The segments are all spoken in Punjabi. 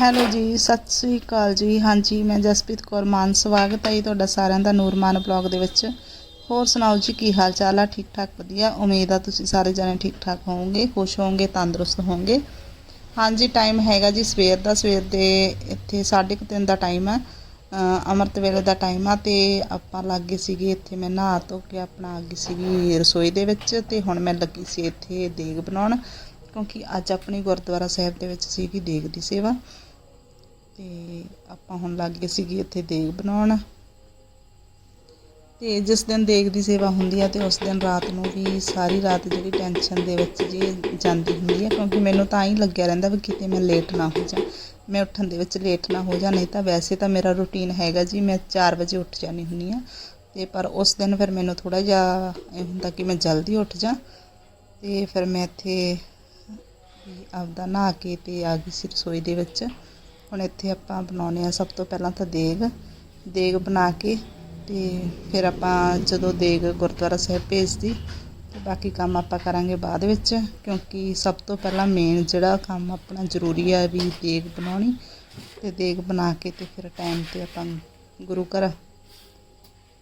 ਹੈਲੋ ਜੀ ਸਤਿ ਸ੍ਰੀ ਅਕਾਲ ਜੀ। ਹਾਂਜੀ ਮੈਂ ਜਸਪ੍ਰੀਤ ਕੌਰ ਮਾਨ। ਸਵਾਗਤ ਹੈ ਜੀ ਤੁਹਾਡਾ ਸਾਰਿਆਂ ਦਾ ਨੂਰਮਾਨ ਬਲੌਗ ਦੇ ਵਿੱਚ। ਹੋਰ ਸੁਣਾਓ ਜੀ ਕੀ ਹਾਲ ਚਾਲ ਆ? ਠੀਕ ਠਾਕ ਵਧੀਆ। ਉਮੀਦ ਆ ਤੁਸੀਂ ਸਾਰੇ ਜਣੇ ਠੀਕ ਠਾਕ ਹੋਵੋਗੇ ਖੁਸ਼ ਹੋਵੋਗੇ ਤੰਦਰੁਸਤ ਹੋਵੋਗੇ। ਹਾਂਜੀ ਟਾਈਮ ਹੈਗਾ ਜੀ ਸਵੇਰ ਦਾ। ਸਵੇਰ ਦੇ ਇੱਥੇ 3:30 ਦਾ ਟਾਈਮ ਆ। ਅ, ਅੰਮ੍ਰਿਤ ਵੇਲੇ ਦਾ ਟਾਈਮ ਆ ਤੇ ਆਪਾਂ ਲੱਗ ਗਏ ਸੀਗੇ ਇੱਥੇ ਮੈਂ ਨਹਾ ਧੋ ਕੇ ਆਪਣਾ ਆ ਗਈ ਸੀਗੀ ਰਸੋਈ ਦੇ ਵਿੱਚ ਤੇ ਹੁਣ ਮੈਂ ਲੱਗੀ ਸੀ ਇੱਥੇ ਦੇਗ ਬਣਾਉਣ ਕਿਉਂਕਿ ਅੱਜ ਆਪਣੀ ਗੁਰਦੁਆਰਾ ਸਾਹਿਬ ਦੇ ਵਿੱਚ ਸੀਗੀ ਦੇਗ ਦੀ ਸੇਵਾ। ਤੇ ਆਪਾਂ ਹੁਣ ਲੱਗ ਗਏ ਸੀਗੇ ਇੱਥੇ ਦੇਗ ਬਣਾਉਣ। ਤੇ ਜਿਸ ਦਿਨ ਦੇਗ ਦੀ ਸੇਵਾ ਹੁੰਦੀ ਆ ਤੇ ਉਸ ਦਿਨ ਰਾਤ ਨੂੰ ਵੀ ਸਾਰੀ ਰਾਤ ਜਿਹੜੀ ਟੈਨਸ਼ਨ ਦੇ ਵਿੱਚ ਜੀ ਜਾਂਦੀ ਹੁੰਦੀ ਆ, ਕਿਉਂਕਿ ਮੈਨੂੰ ਤਾਂ ਹੀ ਲੱਗਿਆ ਰਹਿੰਦਾ ਵੀ ਕਿਤੇ ਮੈਂ ਲੇਟ ਨਾ ਹੋ ਜਾ ਮੈਂ ਉੱਠਣ ਦੇ ਵਿੱਚ ਲੇਟ ਨਾ ਹੋ ਜਾ ਨਹੀਂ ਤਾਂ ਵੈਸੇ ਤਾਂ ਮੇਰਾ ਰੁਟੀਨ ਹੈਗਾ ਜੀ, ਮੈਂ 4 ਵਜੇ ਉੱਠ ਜਾਂਦੀ ਹੁੰਦੀ ਆ। ਤੇ ਪਰ ਉਸ ਦਿਨ ਫਿਰ ਮੈਨੂੰ ਥੋੜਾ ਜਿਹਾ ਇਹ ਹੁੰਦਾ ਕਿ ਮੈਂ ਜਲਦੀ ਉੱਠ ਜਾ ਤੇ ਫਿਰ ਮੈਂ ਇੱਥੇ ਆਪਦਾ ਨਹਾ ਕੇ ਤੇ ਆ ਗਈ ਸੀ ਰਸੋਈ ਦੇ ਵਿੱਚ। ਹੁਣ ਇੱਥੇ ਆਪਾਂ ਬਣਾਉਨੇ ਆ ਸਭ ਤੋਂ ਪਹਿਲਾਂ ਤਾਂ ਦੇਗ ਦੇਗ ਬਣਾ ਕੇ ਤੇ ਫਿਰ ਆਪਾਂ ਜਦੋਂ ਦੇਗ ਗੁਰਦੁਆਰਾ ਸਾਹਿਬ ਭੇਜਦੀ, ਤੇ ਬਾਕੀ ਕੰਮ ਆਪਾਂ ਕਰਾਂਗੇ ਬਾਅਦ ਵਿੱਚ, ਕਿਉਂਕਿ ਸਭ ਤੋਂ ਪਹਿਲਾਂ ਮੇਨ ਜਿਹੜਾ ਕੰਮ ਆਪਣਾ ਜ਼ਰੂਰੀ ਆ ਵੀ ਦੇਗ ਬਣਾਉਣੀ, ਤੇ ਦੇਗ ਬਣਾ ਕੇ ਤੇ ਫਿਰ ਟਾਈਮ ਤੇ ਆਪਾਂ ਗੁਰੂ ਘਰ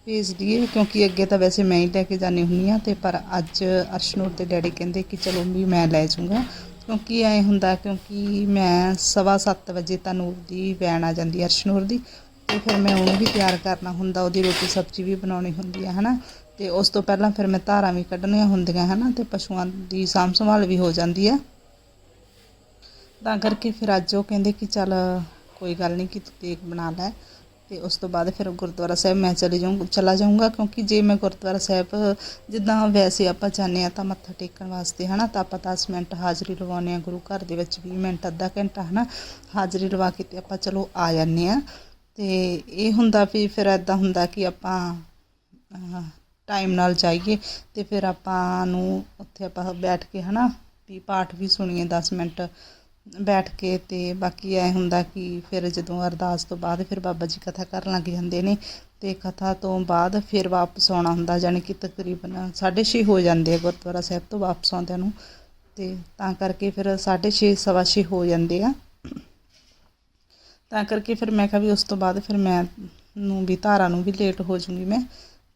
ਭੇਜ ਦਈਏ, ਕਿਉਂਕਿ ਅੱਗੇ ਤਾਂ ਵੈਸੇ ਮੈਂ ਹੀ ਲੈ ਕੇ ਜਾਣੀ ਹੁੰਦੀ ਆ ਤੇ ਪਰ ਅੱਜ ਅਰਸ਼ਨੂਰ ਦੇ ਡੈਡੀ ਕਹਿੰਦੇ ਕਿ ਚਲੋ ਵੀ ਮੈਂ ਲੈ ਜਾਊਂਗਾ ਕਿਉਂਕਿ ਐ ਹੁੰਦਾ, ਕਿਉਂਕਿ ਮੈਂ ਸਵਾ ਸੱਤ ਵਜੇ ਤਾਂ ਨੂਰ ਦੀ ਵੈਨ ਆ ਜਾਂਦੀ ਅਰਸ਼ਨੂਰ ਦੀ, ਤੇ ਫਿਰ ਮੈਂ ਉਹਨੂੰ ਵੀ ਤਿਆਰ ਕਰਨਾ ਹੁੰਦਾ, ਉਹਦੀ ਰੋਟੀ ਸਬਜ਼ੀ ਵੀ ਬਣਾਉਣੀ ਹੁੰਦੀ ਹੈ, ਹਨਾ? ਤੇ ਉਸ ਤੋਂ ਪਹਿਲਾਂ ਫਿਰ ਮੈਂ ਧਾਰਾਂ ਵੀ ਕੱਢਣੀਆਂ ਹੁੰਦੀਆਂ, ਹਨਾ? ਤੇ ਪਸ਼ੂਆਂ ਦੀ ਸਾਂਭ ਸੰਭਾਲ ਵੀ ਹੋ ਜਾਂਦੀ ਹੈ। ਤਾਂ ਕਰਕੇ ਫਿਰ ਅੱਜ ਉਹ ਕਹਿੰਦੇ ਕਿ ਚੱਲ ਕੋਈ ਗੱਲ ਨਹੀਂ ਕਿ ਤੂੰ ਕੇਕ ਬਣਾ ਲੈ। ਤੇ ਉਸ ਤੋਂ ਬਾਅਦ ਫਿਰ ਗੁਰਦੁਆਰਾ ਸਾਹਿਬ ਮੈਂ ਚਲੇ ਜਾਊਂ, ਚਲਾ ਜਾਊਂਗਾ ਕਿਉਂਕਿ ਜੇ ਮੈਂ ਗੁਰਦੁਆਰਾ ਸਾਹਿਬ, ਜਿੱਦਾਂ ਵੈਸੇ ਆਪਾਂ ਜਾਂਦੇ ਆ ਤਾਂ ਮੱਥਾ ਟੇਕਣ ਵਾਸਤੇ, ਹਨਾ, ਤਾਂ ਆਪਾਂ 10 ਮਿੰਟ ਹਾਜ਼ਰੀ ਲਵਾਉਂਦੇ ਆ ਗੁਰੂ ਘਰ ਦੇ ਵਿੱਚ 20 ਮਿੰਟ, ਅੱਧਾ ਘੰਟਾ, ਹਨਾ, ਹਾਜ਼ਰੀ ਲਵਾ ਕੇ ਤੇ ਆਪਾਂ ਚਲੋ ਆ ਜਾਂਦੇ ਆ ਤੇ ਇਹ ਹੁੰਦਾ ਵੀ ਫਿਰ ਐਦਾਂ ਹੁੰਦਾ ਕਿ ਆਪਾਂ ਟਾਈਮ ਨਾਲ ਜਾਈਏ ਤੇ ਫਿਰ ਆਪਾਂ ਨੂੰ ਉੱਥੇ ਆਪਾਂ ਬੈਠ ਕੇ, ਹਨਾ, ਵੀ ਪਾਠ ਵੀ ਸੁਣੀਏ 10 ਮਿੰਟ। ਬੈਠ ਕੇ ਤੇ ਬਾਕੀ ਐ ਹੁੰਦਾ ਕਿ ਫਿਰ ਜਦੋਂ ਅਰਦਾਸ ਤੋਂ ਬਾਅਦ ਫਿਰ ਬਾਬਾ ਜੀ ਕਥਾ ਕਰਨ ਲੱਗ ਜਾਂਦੇ ਨੇ ਤੇ ਕਥਾ ਤੋਂ ਬਾਅਦ ਫਿਰ ਵਾਪਸ ਆਉਣਾ ਹੁੰਦਾ, ਜਾਣੀ ਕਿ ਤਕਰੀਬਨ 6:30 ਹੋ ਜਾਂਦੇ ਆ ਗੁਰਦੁਆਰਾ ਸਾਹਿਬ ਤੋਂ ਵਾਪਸ ਆਉਂਦਿਆਂ ਨੂੰ। ਤੇ ਤਾਂ ਕਰਕੇ ਫਿਰ 6:30 ਸਵਾ ਛੇ ਹੋ ਜਾਂਦੇ ਆ। ਤਾਂ ਕਰਕੇ ਫਿਰ ਮੈਂ ਕਿਹਾ ਵੀ ਉਸ ਤੋਂ ਬਾਅਦ ਫਿਰ ਮੈਂ ਨੂੰ ਵੀ, ਧਾਰਾ ਨੂੰ ਵੀ ਲੇਟ ਹੋ ਜੂੰਗੀ ਮੈਂ।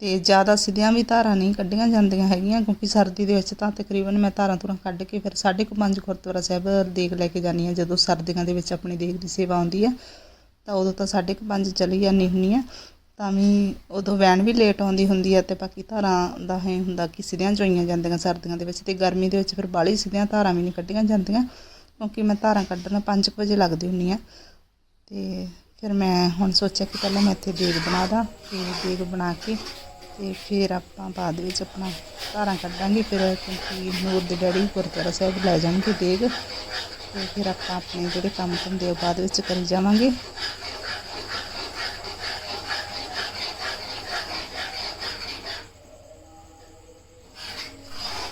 ਤੇ ਜ਼ਿਆਦਾ ਸਿੱਧੀਆਂ ਵੀ ਧਾਰਾਂ ਨਹੀਂ ਕੱਢੀਆਂ ਜਾਂਦੀਆਂ ਹੈਗੀਆਂ, ਕਿਉਂਕਿ ਸਰਦੀ ਦੇ ਵਿੱਚ ਤਾਂ ਤਕਰੀਬਨ ਮੈਂ ਧਾਰਾਂ ਧੁਰਾਂ ਕੱਢ ਕੇ ਫਿਰ ਸਾਢੇ ਕੁ ਪੰਜ ਗੁਰਦੁਆਰਾ ਸਾਹਿਬ ਦੇਖ ਲੈ ਕੇ ਜਾਂਦੀ ਹਾਂ, ਜਦੋਂ ਸਰਦੀਆਂ ਦੇ ਵਿੱਚ ਆਪਣੀ ਦੇਖ ਦੀ ਸੇਵਾ ਆਉਂਦੀ ਆ, ਤਾਂ ਉਦੋਂ ਤਾਂ ਸਾਢੇ ਕੁ ਪੰਜ ਚਲੀ ਜਾਂਦੀ ਹੁੰਦੀ ਆ। ਤਾਂ ਵੀ ਉਦੋਂ ਵੈਨ ਵੀ ਲੇਟ ਆਉਂਦੀ ਹੁੰਦੀ ਆ ਤੇ ਬਾਕੀ ਧਾਰਾਂ ਦਾ ਹੈ ਹੁੰਦਾ ਕਿ ਸਿੱਧੀਆਂ ਚੋਈਆਂ ਜਾਂਦੀਆਂ ਸਰਦੀਆਂ ਦੇ ਵਿੱਚ ਤੇ ਗਰਮੀ ਦੇ ਵਿੱਚ ਫਿਰ ਬਾਹਲੀ ਸਿੱਧੀਆਂ ਧਾਰਾਂ ਵੀ ਨਹੀਂ ਕੱਢੀਆਂ ਜਾਂਦੀਆਂ, ਕਿਉਂਕਿ ਮੈਂ ਧਾਰਾਂ ਕੱਢਣ 5 ਵਜੇ ਲੱਗਦੀ ਹੁੰਦੀ ਆ। ਤੇ ਫਿਰ ਮੈਂ ਹੁਣ ਸੋਚਿਆ ਕਿ ਪਹਿਲਾਂ ਮੈਂ ਇੱਥੇ ਦੇਗ ਬਣਾ ਦਾਂ, ਤੇ ਦੇਗ ਬਣਾ ਕੇ ਤੇ ਫਿਰ ਆਪਾਂ ਬਾਅਦ ਵਿੱਚ ਆਪਣਾ ਧਾਰਾਂ ਕੱਢਾਂਗੇ, ਫਿਰ ਕਿਉਂਕਿ ਨੂਰ ਦੇ ਡੈਡੀ ਗੁਰਦੁਆਰਾ ਸਾਹਿਬ ਲੈ ਜਾਣਗੇ ਦੇਗ। ਤੇ ਫਿਰ ਆਪਾਂ ਆਪਣੇ ਜਿਹੜੇ ਕੰਮ ਹੁੰਦੇ ਉਹ ਬਾਅਦ ਵਿੱਚ ਕਰੀ ਜਾਵਾਂਗੇ।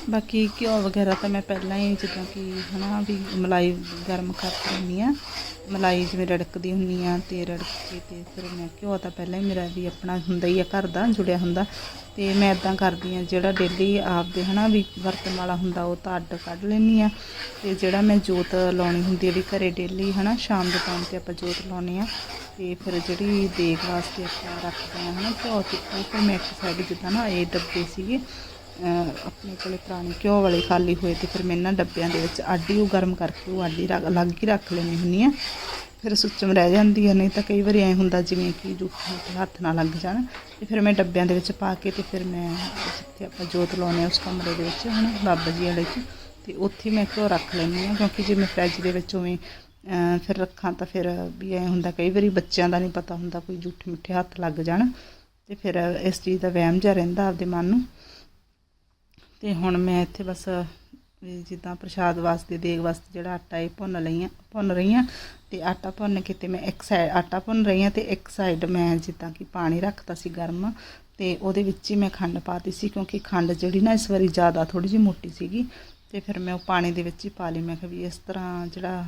ਬਾਕੀ ਘਿਓ ਵਗੈਰਾ ਤਾਂ ਮੈਂ ਪਹਿਲਾਂ ਹੀ ਜਿੱਦਾਂ ਕਿ ਹਨਾ ਵੀ ਮਲਾਈ ਗਰਮ ਕਰ ਲੈਂਦੀ ਆ ਮਲਾਈ ਜਿਵੇਂ ਰੜਕਦੀ ਹੁੰਦੀ ਆ ਤੇ ਰੜਕ ਕੇ ਤੇ ਫਿਰ ਮੈਂ ਘਿਓ ਤਾਂ ਪਹਿਲਾਂ ਹੀ ਮੇਰਾ ਵੀ ਆਪਣਾ ਹੁੰਦਾ ਹੀ ਆ ਘਰ ਦਾ, ਜੁੜਿਆ ਹੁੰਦਾ। ਤੇ ਮੈਂ ਇਦਾਂ ਕਰਦੀ ਆ ਜਿਹੜਾ ਡੇਲੀ ਆਪ ਆਪਦੇ ਹਨਾ ਵੀ ਵਰਤਣ ਵਾਲਾ ਹੁੰਦਾ ਉਹ ਤਾਂ ਅੱਡ ਕੱਢ ਲੈਂਦੀ ਆ ਤੇ ਜਿਹੜਾ ਮੈਂ ਜੋਤ ਲਾਉਣੀ ਹੁੰਦੀ ਹੈ ਵੀ ਘਰੇ ਡੇਲੀ ਹਨਾ ਸ਼ਾਮ ਦੇ ਟਾਈਮ ਤੇ ਆਪਾਂ ਜੋਤ ਲਾਉਣੀ ਆ ਤੇ ਫਿਰ ਜਿਹੜੀ ਦੇਗ ਵਾਸਤੇ ਆਪਾਂ ਰੱਖਦੇ ਆ ਹਨਾ ਘਿਓ ਤੇ ਉਹ ਫਿਰ ਮੈਂ ਇੱਕ ਸਾਈਡ ਜਿੱਦਾਂ ਨਾ ਇਹ ਡੱਬੇ ਸੀਗੇ ਆਪਣੇ ਕੋਲੇ ਪੁਰਾਣੇ ਘਿਓ ਵਾਲੇ ਖਾਲੀ ਹੋਏ ਤੇ ਫਿਰ ਮੈਂ ਇਹਨਾਂ ਡੱਬਿਆਂ ਦੇ ਵਿੱਚ ਆਡੀ ਉਹ ਗਰਮ ਕਰਕੇ ਉਹ ਆਡੀ ਰੱਖ ਅਲੱਗ ਹੀ ਰੱਖ ਲੈਣੀ ਹੁੰਦੀ ਆ ਫਿਰ ਸੁੱਚਮ ਰਹਿ ਜਾਂਦੀ ਹੈ ਨਹੀਂ ਤਾਂ ਕਈ ਵਾਰੀ ਐ ਹੁੰਦਾ ਜਿਵੇਂ ਕਿ ਜੂਠੇ ਤੇ ਹੱਥ ਨਾ ਲੱਗ ਜਾਣ। ਤੇ ਫਿਰ ਮੈਂ ਡੱਬਿਆਂ ਦੇ ਵਿੱਚ ਪਾ ਕੇ ਤੇ ਫਿਰ ਮੈਂ ਜਿੱਥੇ ਆਪਾਂ ਜੋਤ ਲਾਉਂਦੇ ਹਾਂ ਉਸ ਕਮਰੇ ਦੇ ਵਿੱਚ ਹਨਾ, ਬਾਬਾ ਜੀ ਵਾਲੇ 'ਚ, ਤੇ ਉੱਥੇ ਮੈਂ ਘਿਓ ਰੱਖ ਲੈਂਦੀ ਹਾਂ ਕਿਉਂਕਿ ਜੇ ਮੈਂ ਫਰਿੱਜ ਦੇ ਵਿੱਚ ਉਵੇਂ ਫਿਰ ਰੱਖਾਂ ਤਾਂ ਫਿਰ ਵੀ ਐ ਹੁੰਦਾ ਕਈ ਵਾਰੀ ਬੱਚਿਆਂ ਦਾ ਨਹੀਂ ਪਤਾ ਹੁੰਦਾ ਕੋਈ ਜੂਠੇ ਮਿੱਠੇ ਹੱਥ ਲੱਗ ਜਾਣ। ਤੇ ਫਿਰ ਇਸ ਚੀਜ਼ ਦਾ ਵਹਿਮ ਜਿਹਾ ਰਹਿੰਦਾ ਆਪਦੇ ਮਨ ਨੂੰ। ਤੇ ਹੁਣ ਮੈਂ ਇੱਥੇ ਬਸ ਜਿੱਦਾਂ ਪ੍ਰਸ਼ਾਦ ਵਾਸਤੇ, ਦੇਗ ਵਾਸਤੇ ਜਿਹੜਾ ਆਟਾ ਇਹ ਭੁੰਨ ਲਈ ਲਈਆਂ, ਭੁੰਨ ਰਹੀ ਰਹੀਆਂ ਤੇ ਆਟਾ ਭੁੰਨ ਕੇ ਤੇ ਮੈਂ ਇੱਕ ਸਾਈਡ ਆਟਾ ਭੁੰਨ ਰਹੀ ਹਾਂ ਤੇ ਇੱਕ ਸਾਈਡ ਮੈਂ ਜਿੱਦਾਂ ਕਿ ਪਾਣੀ ਰੱਖਤਾ ਸੀ ਗਰਮ ਤੇ ਉਹਦੇ ਵਿੱਚ ਹੀ ਮੈਂ ਖੰਡ ਪਾਤੀ ਸੀ ਕਿਉਂਕਿ ਖੰਡ ਜਿਹੜੀ ਨਾ ਇਸ ਵਾਰੀ ਜ਼ਿਆਦਾ ਥੋੜੀ ਜਿਹੀ ਮੋਟੀ ਸੀਗੀ ਤੇ ਫਿਰ ਮੈਂ ਉਹ ਪਾਣੀ ਦੇ ਵਿੱਚ ਹੀ ਪਾ ਲਈ। ਮੈਂ ਕਿਹਾ ਵੀ ਇਸ ਤਰ੍ਹਾਂ ਜਿਹੜਾ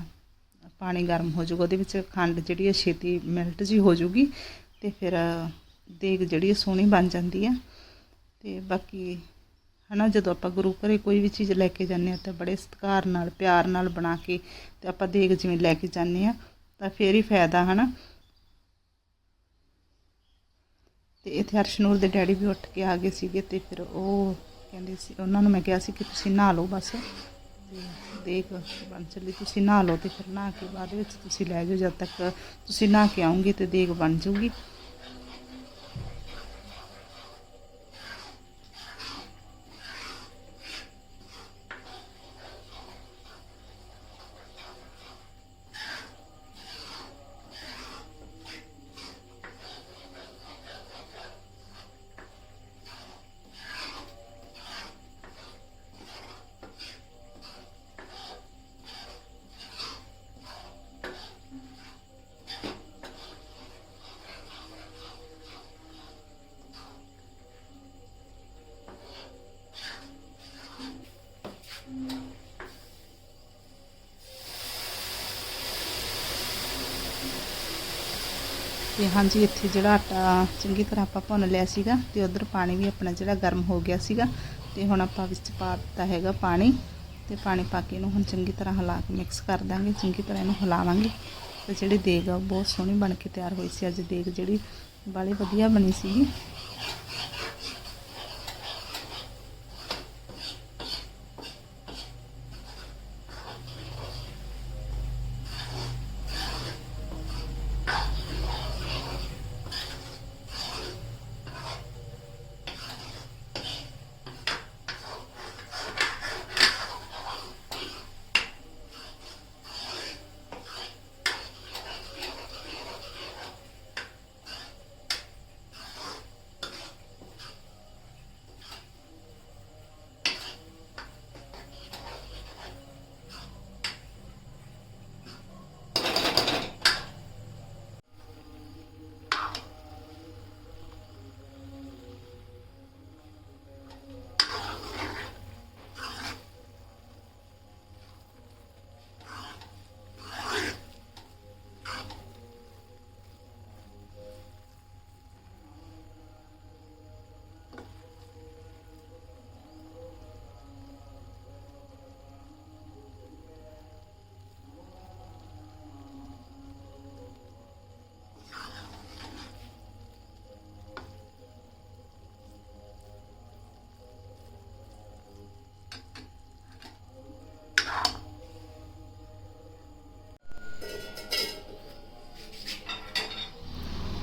ਪਾਣੀ ਗਰਮ ਹੋ ਜਾਊਗਾ, ਉਹਦੇ ਵਿੱਚ ਖੰਡ ਜਿਹੜੀ ਹੈ ਛੇਤੀ ਮੈਲਟ ਜੀ ਹੋ ਜਾਊਗੀ ਤੇ ਫਿਰ ਦੇਗ ਜਿਹੜੀ ਸੋਹਣੀ ਬਣ ਜਾਂਦੀ ਆ ਤੇ ਬਾਕੀ ਹਨਾ, ਜਦੋਂ ਆਪਾਂ ਗੁਰੂ ਘਰੇ ਕੋਈ ਵੀ ਚੀਜ਼ ਲੈ ਕੇ ਜਾਂਦੇ ਆ ਤਾਂ ਬੜੇ ਸਤਿਕਾਰ ਨਾਲ, ਪਿਆਰ ਨਾਲ ਬਣਾ ਕੇ ਤੇ ਆਪਾਂ ਦੇਗ ਜਿਵੇਂ ਲੈ ਕੇ ਜਾਂਦੇ ਆ ਤਾਂ ਫੇਰ ਹੀ ਫਾਇਦਾ, ਹਨਾ। ਤੇ ਇੱਥੇ ਹਰਸ਼ਨੂਰ ਦੇ ਡੈਡੀ ਵੀ ਉੱਠ ਕੇ ਆ ਗਏ ਸੀਗੇ ਤੇ ਫਿਰ ਉਹ ਕਹਿੰਦੇ ਸੀ, ਉਹਨਾਂ ਨੂੰ ਮੈਂ ਕਿਹਾ ਸੀ ਕਿ ਤੁਸੀਂ ਨਹਾ ਲਓ ਬਸ। ਦੇਖ ਬਣ ਚੱਲੀ, ਤੁਸੀਂ ਨਹਾ ਲਓ ਤੇ ਫਿਰ ਨਹਾ ਕੇ ਬਾਅਦ ਵਿੱਚ ਤੁਸੀਂ ਲੈ ਜਾਓ, ਜਦ ਤੱਕ ਤੁਸੀਂ ਨਹਾ ਕੇ ਆਉਂਗੇ ਤੇ ਦੇਗ ਬਣ ਜਾਊਗੀ। ਤੇ ਹਾਂਜੀ, ਇੱਥੇ ਜਿਹੜਾ ਆਟਾ ਚੰਗੀ ਤਰ੍ਹਾਂ ਆਪਾਂ ਭੁੰਨ ਲਿਆ ਸੀਗਾ ਤੇ ਉਧਰ ਪਾਣੀ ਵੀ ਆਪਣਾ ਜਿਹੜਾ ਗਰਮ ਹੋ ਗਿਆ ਸੀਗਾ ਤੇ ਹੁਣ ਆਪਾਂ ਵਿੱਚ ਪਾ ਦਿੱਤਾ ਹੈਗਾ ਪਾਣੀ ਤੇ ਪਾਣੀ ਪਾ ਕੇ ਇਹਨੂੰ ਹੁਣ ਚੰਗੀ ਤਰ੍ਹਾਂ ਹਿਲਾ ਕੇ ਮਿਕਸ ਕਰ ਦਾਂਗੇ, ਚੰਗੀ ਤਰ੍ਹਾਂ ਇਹਨੂੰ ਹਿਲਾਵਾਂਗੇ। ਤੇ ਜਿਹੜੀ ਦੇਗ ਆ ਉਹ ਬਹੁਤ ਸੋਹਣੀ ਬਣ ਕੇ ਤਿਆਰ ਹੋਈ ਸੀ। ਅੱਜ ਦੇਗ ਜਿਹੜੀ ਬਾਲੀ ਵਧੀਆ ਬਣੀ ਸੀਗੀ।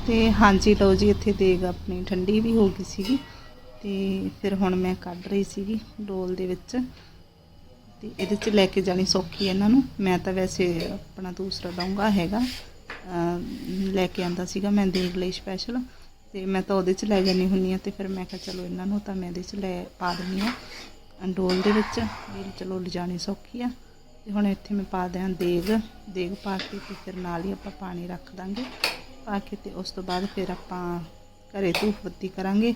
ਤੇ ਹਾਂਜੀ ਲਓ ਜੀ, ਇੱਥੇ ਦੇਗ ਆਪਣੀ ਠੰਡੀ ਵੀ ਹੋ ਗਈ ਸੀਗੀ ਤੇ ਫਿਰ ਹੁਣ ਮੈਂ ਕੱਢ ਰਹੀ ਸੀਗੀ ਡੋਲ ਦੇ ਵਿੱਚ ਤੇ ਇਹਦੇ 'ਚ ਲੈ ਕੇ ਜਾਣੀ ਸੌਖੀ ਹੈ ਇਹਨਾਂ ਨੂੰ। ਮੈਂ ਤਾਂ ਵੈਸੇ ਆਪਣਾ ਦੂਸਰਾ ਡੋਂਗਾ ਹੈਗਾ। ਲੈ ਕੇ ਆਂਦਾ ਸੀਗਾ ਮੈਂ ਦੇਗ ਲਈ ਸਪੈਸ਼ਲ ਤੇ ਮੈਂ ਤਾਂ ਉਹਦੇ 'ਚ ਲੈ ਜਾਣੀ ਹੁੰਨੀ ਆ ਤੇ ਫਿਰ ਮੈਂ ਕਿਹਾ ਚਲੋ ਇਹਨਾਂ ਨੂੰ ਤਾਂ ਮੈਂ ਇਹਦੇ 'ਚ ਲੈ ਪਾ ਦਿੰਨੀ ਆ ਡੋਲ ਦੇ ਵਿੱਚ ਇਹ ਚਲੋ ਲਿਜਾਣੀ ਸੌਖੀ ਆ। ਤੇ ਹੁਣ ਇੱਥੇ ਮੈਂ ਪਾ ਦਿਆਂ ਦੇਗ ਦੇਗ ਪਾ ਕੇ ਤੇ ਫਿਰ ਨਾਲ ਹੀ ਆਪਾਂ ਪਾਣੀ ਰੱਖ ਦਾਂਗੇ। ਪਾ ਕੇ ਤੇ ਉਸ ਤੋਂ ਬਾਅਦ ਫਿਰ ਆਪਾਂ ਘਰੇ ਧੂਫ ਬੱਤੀ ਕਰਾਂਗੇ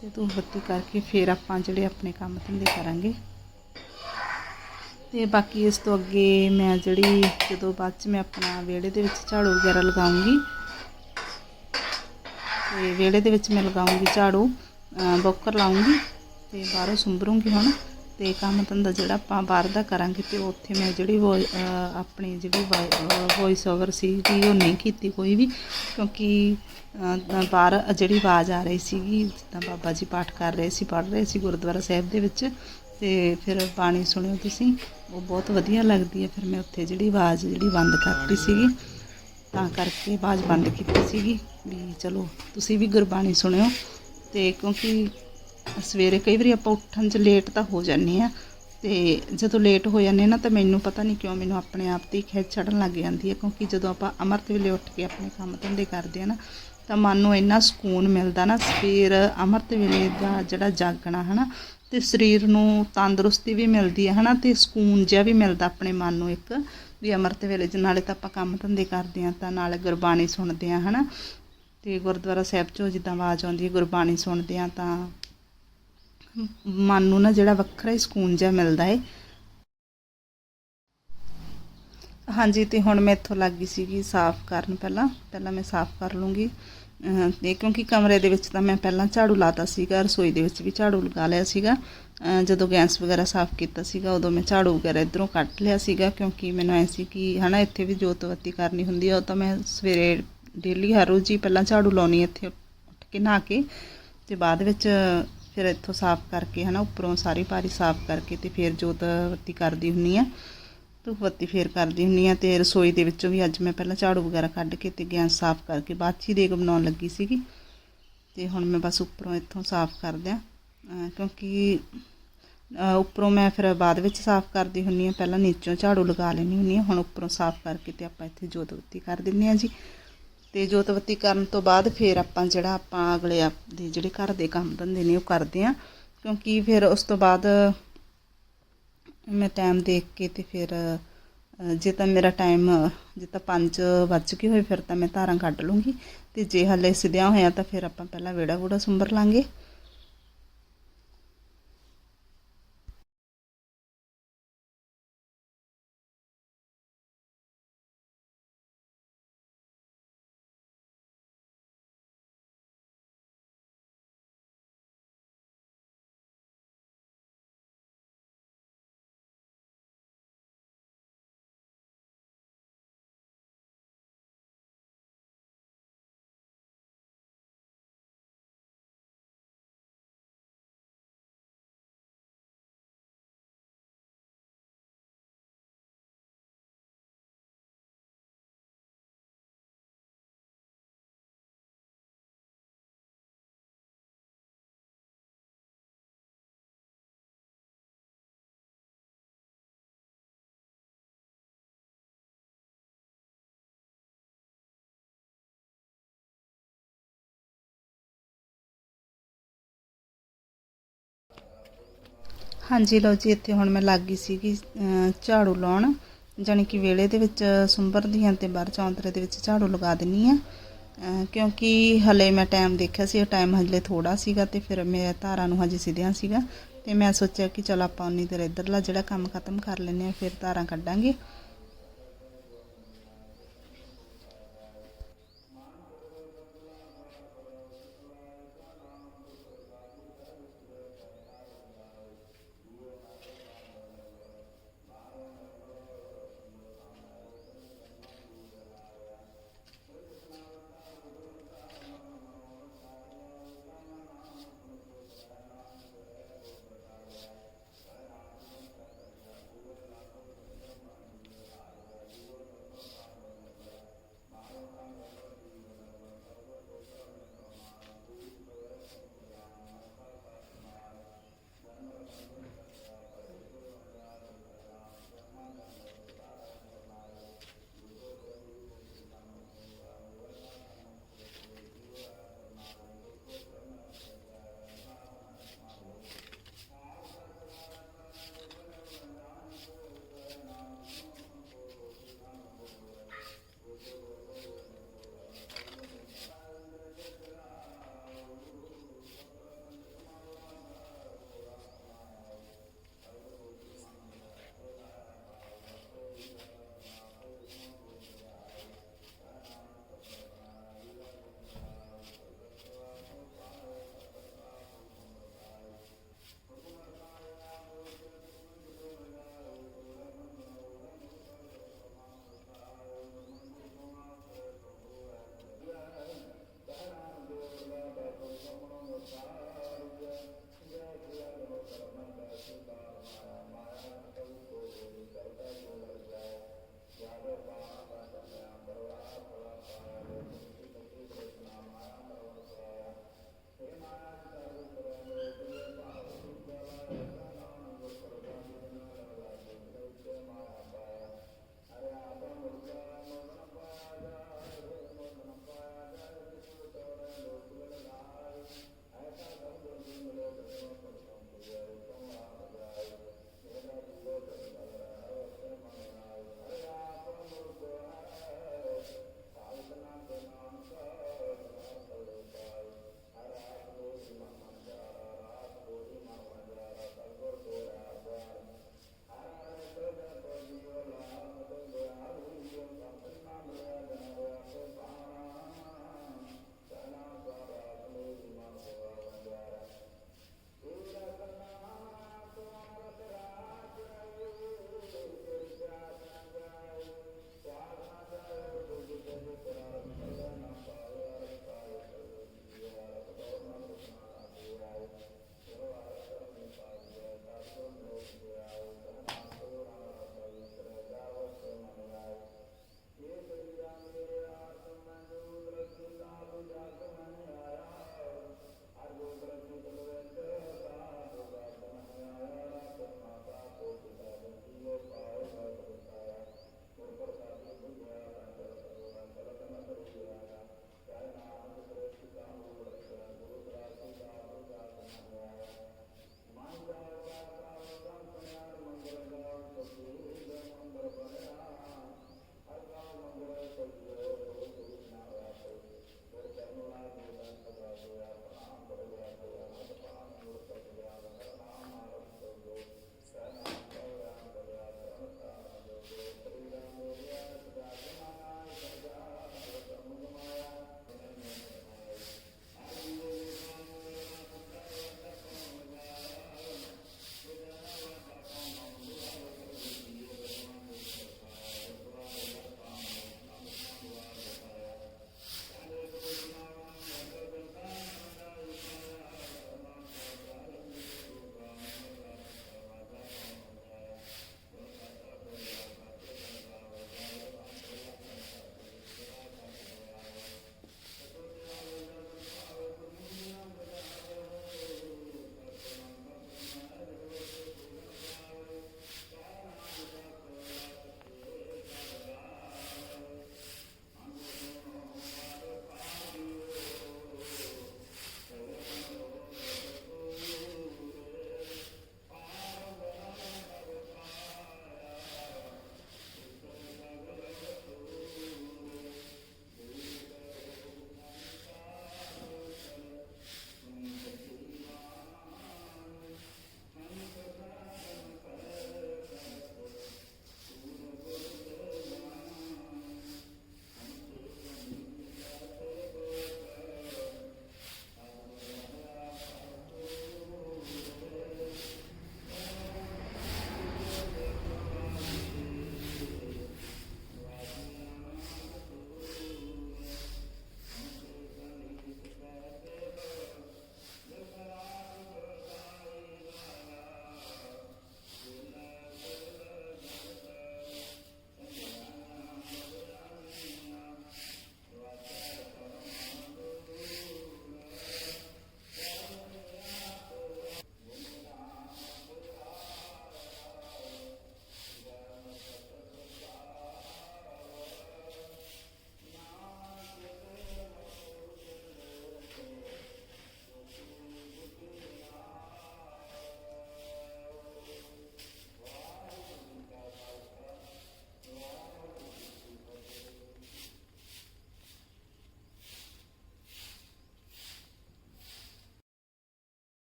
ਤੇ ਧੂਫ ਬੱਤੀ ਕਰਕੇ ਫਿਰ ਆਪਾਂ ਜਿਹੜੇ ਆਪਣੇ ਕੰਮ ਧੰਦੇ ਕਰਾਂਗੇ। ਤੇ ਬਾਕੀ ਇਸ ਤੋਂ ਅੱਗੇ ਮੈਂ ਜਿਹੜੀ ਜਦੋਂ ਬਾਅਦ ਚ ਮੈਂ ਆਪਣਾ ਵਿਹੜੇ ਦੇ ਵਿੱਚ ਝਾੜੂ ਵਗੈਰਾ ਲਗਾਉਂਗੀ, ਤੇ ਵਿਹੜੇ ਦੇ ਵਿੱਚ ਮੈਂ ਲਗਾਉਂਗੀ ਝਾੜੂ ਬੋਕਰ ਲਾਉਂਗੀ ਤੇ ਬਾਹਰੋਂ ਸੁੰਬਰੂੰਗੀ ਹੁਣ। ਤੇ ਕੰਮ ਧੰਦਾ ਜਿਹੜਾ ਆਪਾਂ ਬਾਹਰ ਦਾ ਕਰਾਂਗੇ ਤੇ ਉੱਥੇ ਮੈਂ ਜਿਹੜੀ ਵੋਈ- ਆਪਣੀ ਜਿਹੜੀ ਵੌਇਸ ਓਵਰ ਸੀਗੀ ਉਹ ਨਹੀਂ ਕੀਤੀ ਕੋਈ ਵੀ, ਕਿਉਂਕਿ ਬਾਹਰ ਜਿਹੜੀ ਆਵਾਜ਼ ਆ ਰਹੀ ਸੀਗੀ, ਜਿੱਦਾਂ ਬਾਬਾ ਜੀ ਪਾਠ ਕਰ ਰਹੇ ਸੀ, ਪੜ੍ਹ ਰਹੇ ਸੀ ਗੁਰਦੁਆਰਾ ਸਾਹਿਬ ਦੇ ਵਿੱਚ, ਤੇ ਫਿਰ ਬਾਣੀ ਸੁਣਿਓ ਤੁਸੀਂ, ਉਹ ਬਹੁਤ ਵਧੀਆ ਲੱਗਦੀ ਹੈ। ਫਿਰ ਮੈਂ ਉੱਥੇ ਜਿਹੜੀ ਆਵਾਜ਼ ਜਿਹੜੀ ਬੰਦ ਕਰਤੀ ਸੀਗੀ, ਤਾਂ ਕਰਕੇ ਆਵਾਜ਼ ਬੰਦ ਕੀਤੀ ਸੀਗੀ ਵੀ ਚਲੋ ਤੁਸੀਂ ਵੀ ਗੁਰਬਾਣੀ ਸੁਣਿਓ, ਤੇ ਕਿਉਂਕਿ ਸਵੇਰੇ ਕਈ ਵਾਰੀ ਆਪਾਂ ਉੱਠਣ 'ਚ ਲੇਟ ਤਾਂ ਹੋ ਜਾਂਦੇ ਆ ਤੇ ਜਦੋਂ ਲੇਟ ਹੋ ਜਾਂਦੇ ਨਾ ਤਾਂ ਮੈਨੂੰ ਪਤਾ ਨਹੀਂ ਕਿਉਂ ਮੈਨੂੰ ਆਪਣੇ ਆਪ ਤੇ ਹੀ ਖਿੱਚ ਚੜਨ ਲੱਗ ਜਾਂਦੀ ਹੈ ਕਿਉਂਕਿ ਜਦੋਂ ਆਪਾਂ ਅੰਮ੍ਰਿਤ ਵੇਲੇ ਉੱਠ ਕੇ ਆਪਣੇ ਕੰਮ ਧੰਦੇ ਕਰਦੇ ਆ ਨਾ ਤਾਂ ਮਨ ਨੂੰ ਇੰਨਾ ਸਕੂਨ ਮਿਲਦਾ ਨਾ ਸਵੇਰ ਅੰਮ੍ਰਿਤ ਵੇਲੇ ਦਾ ਜਿਹੜਾ ਜਾਗਣਾ ਹਨਾ ਤੇ ਸਰੀਰ ਨੂੰ ਤੰਦਰੁਸਤੀ ਵੀ ਮਿਲਦੀ ਹੈ ਹਨਾ ਤੇ ਸਕੂਨ ਜਿਹਾ ਵੀ ਮਿਲਦਾ ਆਪਣੇ ਮਨ ਨੂੰ ਇੱਕ ਵੀ ਅੰਮ੍ਰਿਤ ਵੇਲੇ 'ਚ ਨਾਲੇ ਤਾਂ ਆਪਾਂ ਕੰਮ ਧੰਦੇ ਕਰਦੇ ਆ ਤਾਂ ਨਾਲੇ ਗੁਰਬਾਣੀ ਸੁਣਦੇ ਆ ਹਨਾ ਤੇ ਗੁਰਦੁਆਰਾ ਸਾਹਿਬ 'ਚੋਂ ਜਿੱਦਾਂ ਆਵਾਜ਼ ਆਉਂਦੀ ਹੈ ਗੁਰਬਾਣੀ ਸੁਣਦੇ ਆ ਤਾਂ ਮਨ ਨੂੰ ਨਾ ਜਿਹੜਾ ਵੱਖਰਾ ਹੀ ਸਕੂਨ ਜਿਹਾ ਮਿਲਦਾ ਹੈ ਹਾਂਜੀ, ਤੇ ਹੁਣ ਮੈਂ ਇੱਥੋਂ ਲੱਗ ਗਈ ਸੀਗੀ ਸਾਫ਼ ਕਰਨ ਪਹਿਲਾਂ। ਪਹਿਲਾਂ ਮੈਂ ਸਾਫ਼ ਕਰ ਲੂੰਗੀ। ਅਹ ਤੇ ਕਿਉਂਕਿ ਕਮਰੇ ਦੇ ਵਿੱਚ ਤਾਂ ਮੈਂ ਪਹਿਲਾਂ ਝਾੜੂ ਲਾਤਾ ਸੀਗਾ, ਰਸੋਈ ਦੇ ਵਿੱਚ ਵੀ ਝਾੜੂ ਲਗਾ ਲਿਆ ਸੀਗਾ। ਜਦੋਂ ਗੈਸ ਵਗੈਰਾ ਸਾਫ਼ ਕੀਤਾ ਸੀਗਾ, ਉਦੋਂ ਮੈਂ ਝਾੜੂ ਵਗੈਰਾ ਇਧਰੋਂ ਕੱਟ ਲਿਆ ਸੀਗਾ, ਕਿਉਂਕਿ ਮੈਨੂੰ ਐ ਸੀ ਕਿ ਹਨਾ ਇੱਥੇ ਵੀ ਜੋਤ ਬੱਤੀ ਕਰਨੀ ਹੁੰਦੀ ਆ, ਉਹ ਤਾਂ ਮੈਂ ਸਵੇਰੇ ਡੇਲੀ ਹਰ ਰੋਜ਼ ਹੀ ਪਹਿਲਾਂ ਝਾੜੂ ਲਾਉਣੀ ਇੱਥੇ ਉੱਠ ਕੇ, ਨਹਾ ਕੇ। ਤੇ ਬਾਅਦ ਵਿੱਚ ਫਿਰ ਇੱਥੋਂ ਸਾਫ਼ ਕਰਕੇ ਹਨਾ, ਉੱਪਰੋਂ ਸਾਰੀ ਪਾਰੀ ਸਾਫ਼ ਕਰਕੇ ਤੇ ਫਿਰ ਜੋਤ ਬੱਤੀ ਕਰਦੀ ਹੁੰਨੀ ਆ। ਧੂਪ ਬੱਤੀ ਫੇਰ ਕਰਦੀ ਹੁੰਨੀ ਆ ਤੇ ਰਸੋਈ ਦੇ ਵਿੱਚੋਂ ਵੀ ਅੱਜ ਮੈਂ ਪਹਿਲਾਂ ਝਾੜੂ ਵਗੈਰਾ ਕੱਢ ਕੇ ਤੇ ਗੈਸ ਸਾਫ਼ ਕਰਕੇ ਬਾਅਦ ਦੇਗ ਬਣਾਉਣ ਲੱਗੀ ਸੀਗੀ। ਤੇ ਹੁਣ ਮੈਂ ਬਸ ਉੱਪਰੋਂ ਇੱਥੋਂ ਸਾਫ਼ ਕਰ ਦਿਆਂ ਕਿਉਂਕਿ ਉੱਪਰੋਂ ਮੈਂ ਫਿਰ ਬਾਅਦ ਵਿੱਚ ਸਾਫ਼ ਕਰਦੀ ਹੁੰਨੀ ਆ, ਪਹਿਲਾਂ ਨੀਚੋਂ ਝਾੜੂ ਲਗਾ ਲੈਣੀ ਹੁੰਨੀ ਆ, ਹੁਣ ਉੱਪਰੋਂ ਸਾਫ਼ ਕਰਕੇ ਤੇ ਆਪਾਂ ਇੱਥੇ ਜੋਤ ਬੱਤੀ ਕਰ ਦਿੰਨੇ ਆ ਜੀ। ਤੇ ਜੋਤ ਬੱਤੀ ਕਰਨ ਤੋਂ ਬਾਅਦ ਫਿਰ ਆਪਾਂ ਜਿਹੜਾ ਆਪਾਂ ਅਗਲੇ ਆਪਦੇ ਜਿਹੜੇ ਘਰ ਦੇ ਕੰਮ ਧੰਦੇ ਨੇ ਉਹ ਕਰਦੇ ਆ ਕਿਉਂਕਿ ਫਿਰ ਉਸ ਤੋਂ ਬਾਅਦ ਮੈਂ ਟਾਈਮ ਦੇਖ ਕੇ ਤੇ ਫਿਰ ਜੇ ਤਾਂ ਮੇਰਾ ਟਾਈਮ ਜੇ ਤਾਂ 5 ਵੱਜ ਗਏ ਹੋਏ, ਫਿਰ ਤਾਂ ਮੈਂ ਧਾਰਾਂ ਕੱਢ ਲੂੰਗੀ। ਤੇ ਜੇ ਹਲੇ ਸਿਧਿਆ ਹੋਇਆ ਤਾਂ ਫਿਰ ਆਪਾਂ ਪਹਿਲਾਂ ਵਿਹੜਾ ਵੂੜਾ ਸੁੰਬਰ ਲਾਂਗੇ। ਹਾਂਜੀ ਲਓ ਜੀ, ਇੱਥੇ ਹੁਣ ਮੈਂ ਲੱਗ ਗਈ ਸੀਗੀ ਝਾੜੂ ਲਾਉਣ। ਜਾਣੀ ਕਿ ਵੇਲੇ ਦੇ ਵਿੱਚ, ਸੁੰਬਰ ਦੀਆਂ ਤੇ ਬਾਹਰ ਚੌਂਤਰੇ ਦੇ ਵਿੱਚ ਝਾੜੂ ਲਗਾ ਦਿੰਨੀ ਆ। ਕਿਉਂਕਿ ਹਲੇ ਮੈਂ ਟਾਈਮ ਦੇਖਿਆ ਸੀ ਉਹ ਟਾਈਮ ਹਲੇ ਥੋੜਾ ਸੀਗਾ ਤੇ ਫਿਰ ਮੈਂ ਧਾਰਾਂ ਨੂੰ ਹਜੇ ਸਿਧਿਆਂ ਸੀਗਾ। ਤੇ ਮੈਂ ਸੋਚਿਆ ਕਿ ਚਲ ਆਪਾਂ ਉਨੀ ਦੇਰ ਇੱਧਰਲਾ ਜਿਹੜਾ ਕੰਮ ਖਤਮ ਕਰ ਲੈਂਦੇ ਆ, ਫਿਰ ਧਾਰਾਂ ਕੱਢਾਂਗੇ।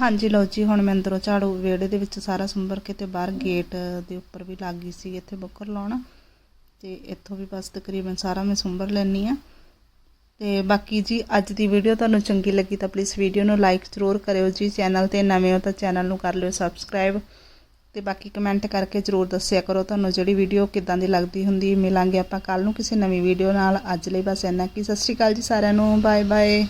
ਹਾਂਜੀ ਲਓ ਜੀ, ਹੁਣ ਮੈਂ ਅੰਦਰੋਂ ਝਾੜੂ ਵਿਹੜੇ ਦੇ ਵਿੱਚ ਸਾਰਾ ਸੁੰਬਰ ਕੇ ਤੇ ਬਾਹਰ ਗੇਟ ਦੇ ਉੱਪਰ ਵੀ ਲੱਗ ਗਈ ਸੀ, ਇੱਥੇ ਬੁੱਕਰ ਲਾਉਣਾ। ਤੇ ਇੱਥੋਂ ਵੀ ਬਸ ਤਕਰੀਬਨ ਸਾਰਾ ਮੈਂ ਸੁੰਬਰ ਲੈਣੀ ਆ ਤੇ ਬਾਕੀ ਜੀ, ਅੱਜ ਦੀ ਵੀਡੀਓ ਤੁਹਾਨੂੰ ਚੰਗੀ ਲੱਗੀ ਤਾਂ ਪਲੀਜ਼ ਵੀਡੀਓ ਨੂੰ ਲਾਈਕ ਜ਼ਰੂਰ ਕਰਿਓ ਜੀ ਚੈਨਲ ਤੇ ਨਵੇਂ ਹੋ ਤਾਂ ਚੈਨਲ ਨੂੰ ਕਰ ਲਿਓ ਸਬਸਕ੍ਰਾਈਬ ਤੇ ਬਾਕੀ ਕਮੈਂਟ ਕਰਕੇ ਜ਼ਰੂਰ ਦੱਸਿਆ ਕਰੋ ਤੁਹਾਨੂੰ ਜਿਹੜੀ ਵੀਡੀਓ ਕਿੱਦਾਂ ਦੀ ਲੱਗਦੀ ਹੁੰਦੀ। ਮਿਲਾਂਗੇ ਆਪਾਂ ਕੱਲ ਨੂੰ ਕਿਸੇ ਨਵੀਂ ਵੀਡੀਓ ਨਾਲ। ਅੱਜ ਲਈ ਬਸ ਇੰਨਾ ਕੀ। ਸਤਿ ਸ਼੍ਰੀ ਅਕਾਲ ਜੀ ਸਾਰਿਆਂ ਨੂੰ। Bye bye